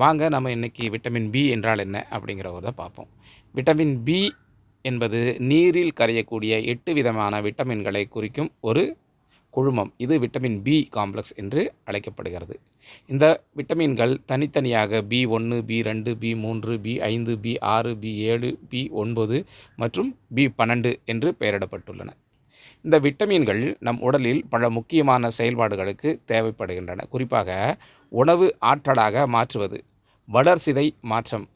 வாங்க நம்ம இன்றைக்கி விட்டமின் பி என்றால் என்ன அப்படிங்கிறத பார்ப்போம். விட்டமின் பி என்பது நீரில் கரையக்கூடிய எட்டு விதமான விட்டமின்களை குறிக்கும் ஒரு குழுமம். இது விட்டமின் பி காம்ப்ளெக்ஸ் என்று அழைக்கப்படுகிறது. இந்த விட்டமின்கள் தனித்தனியாக பி ஒன்று பி ரெண்டு பி மூன்று பி ஐந்து பி ஆறு பி ஏழு பி ஒன்பது மற்றும் பி பன்னெண்டு என்று பெயரிடப்பட்டுள்ளன. இந்த விட்டமின்கள் நம் உடலில் பல முக்கியமான செயல்பாடுகளுக்கு தேவைப்படுகின்றன. குறிப்பாக உணவு ஆற்றலாக மாற்றுவது வளர்சிதை மாற்றம்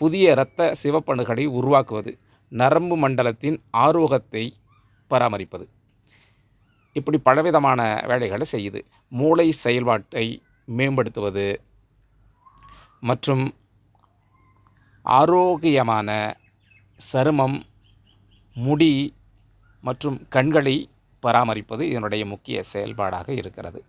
புதிய இரத்த சிவப்பணுகளை உருவாக்குவது நரம்பு மண்டலத்தின் ஆரோக்கியத்தை பராமரிப்பது. இப்படி பலவிதமான வேலைகளை செய்யுது. மூளை செயல்பாட்டை மேம்படுத்துவது மற்றும் ஆரோக்கியமான சருமம் முடி மற்றும் கண்களை பராமரிப்பது இதனுடைய முக்கிய செயல்பாடாக இருக்கிறது.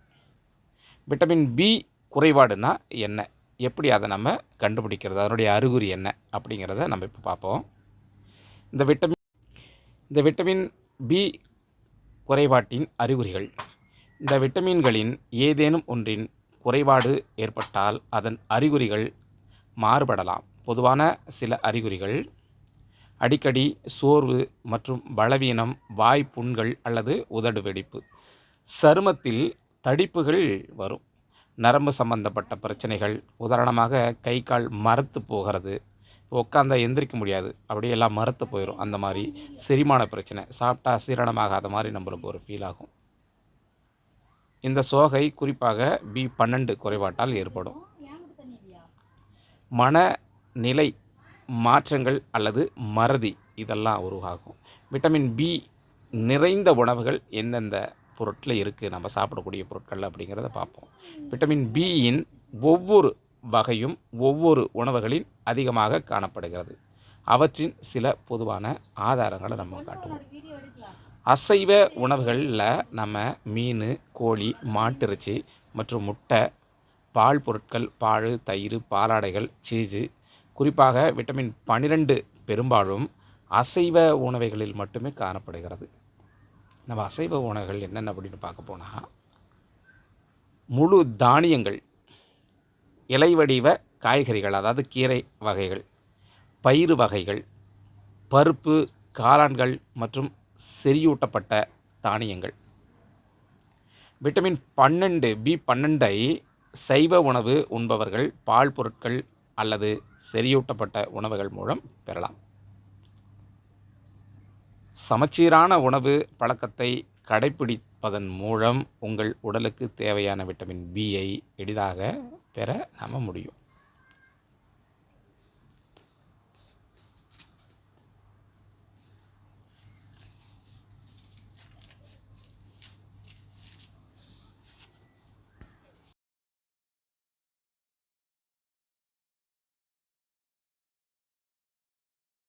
விட்டமின் பி குறைபாடுனா என்ன? எப்படி அதை நம்ம கண்டுபிடிக்கிறது? அதனுடைய அறிகுறி என்ன? அப்படிங்கிறத நம்ம இப்போ பார்ப்போம். இந்த விட்டமின் இந்த விட்டமின் பி குறைபாட்டின் அறிகுறிகள். இந்த விட்டமின்களின் ஏதேனும் ஒன்றின் குறைபாடு ஏற்பட்டால் அதன் அறிகுறிகள் மாறுபடலாம். பொதுவான சில அறிகுறிகள். அடிக்கடி சோர்வு மற்றும் பலவீனம் வாய் புண்கள் அல்லது உதடு வெடிப்பு. சருமத்தில் தடிப்புகள் வரும். நரம்பு சம்பந்தப்பட்ட பிரச்சனைகள் உதாரணமாக கை கால் மரத்து போகிறது. உட்காந்தா எந்திரிக்க முடியாது. அப்படியே எல்லாம் மரத்து போயிடும் அந்த மாதிரி செரிமான பிரச்சனை. சாப்பிட்டா சீரணமாகாத மாதிரி நம்மளுக்கு ஒரு ஃபீல் ஆகும். இந்த சோகை குறிப்பாக பி பன்னெண்டு குறைபாட்டால் ஏற்படும். மனநிலை மாற்றங்கள் அல்லது மறதி இதெல்லாம் உருவாகும். விட்டமின் பி நிறைந்த உணவுகள் எந்தெந்த பொருட்களில் இருக்குது நம்ம சாப்பிடக்கூடிய பொருட்கள் அப்படிங்கிறத பார்ப்போம். விட்டமின் பியின் ஒவ்வொரு வகையும் ஒவ்வொரு உணவுகளில் அதிகமாக காணப்படுகிறது. அவற்றின் சில பொதுவான ஆதாரங்களை நம்ம காட்டுவோம். அசைவ உணவுகளில் நம்ம மீன் கோழி மாட்டிறைச்சி மற்றும் முட்டை பால் பொருட்கள் பால் தயிர் பாலாடைகள் சீஸு குறிப்பாக விட்டமின் பன்னிரெண்டு பெரும்பாலும் அசைவ உணவுகளில் மட்டுமே காணப்படுகிறது. நம்ம அசைவ உணவுகள் என்னென்ன அப்படின்னு பார்க்க போனால் முழு தானியங்கள் இலை வடிவ காய்கறிகள் அதாவது கீரை வகைகள் பயிறு வகைகள் பருப்பு காளான்கள் மற்றும் செறியூட்டப்பட்ட தானியங்கள். விட்டமின் பன்னெண்டு பி பன்னெண்டை சைவ உணவு உண்பவர்கள் பால் பொருட்கள் அல்லது செறியூட்டப்பட்ட உணவுகள் மூலம் பெறலாம். சமச்சீரான உணவு பழக்கத்தை கடைப்பிடிப்பதன் மூலம் உங்கள் உடலுக்கு தேவையான விட்டமின் பியை எளிதாக பெற நாம் முடியும்.